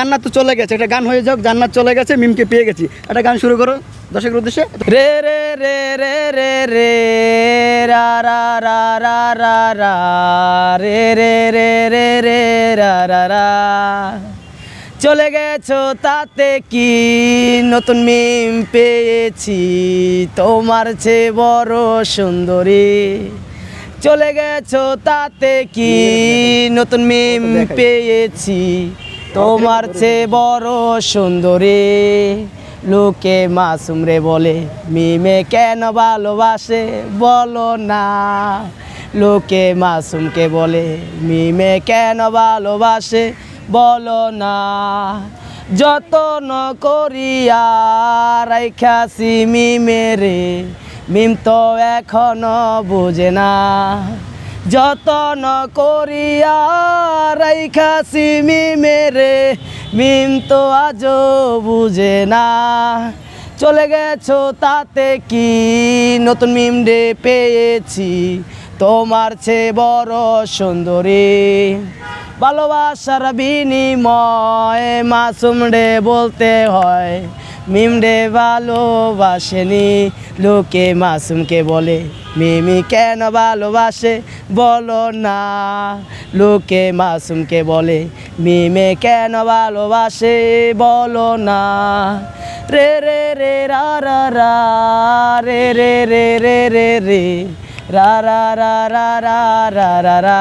জান্নাত তো চলে গেছে একটা গান হয়ে যাক জান্নাত চলে গেছে মিমকে পেয়ে গেছি। একটা গান শুরু করো দর্শকের উদ্দেশ্যে। রে রে রে রে রে রে রা রা রা রা রা রা রে রে রে রে রে রা রা রা। চলে গেছো তাতে কি? নতুন মিম পেয়েছি তোমার চেয়ে বড় সুন্দরী। চলে গেছো তাতে কি? নতুন মিম পেয়েছি তোমার চেয়ে বড় সুন্দরী। লোকে মাসুম রে বলে, মিমে কেন ভালোবাসে বলো না। লোকে মাসুমকে বলে, মিমে কেন ভালোবাসে বলো না। যতন করিয়া রাইখাছি মিমেরে মিম তো এখনও বুঝে না। যতন করিয়া রাইখাছি মিমেরে মিম তো আজও বুঝে না। চলে গেছো তাতে কি? নতুন মিম ডে পেয়েছি, তোমার চেয়ে বড় সুন্দরী। ভালোবাসার বিনিময় মাসুম ডে বলতে হয় মিমরে ভালোবাসেনি, লোকে মাসুমকে বলে। মিমি কেন ভালোবাসে বলো না, লোকে মাসুমকে বলে। মিমে কেন ভালোবাসে বলো না। রে রে রে রা রা রা রে রে রে রে রে রে রা রা রা রা রা রা রা।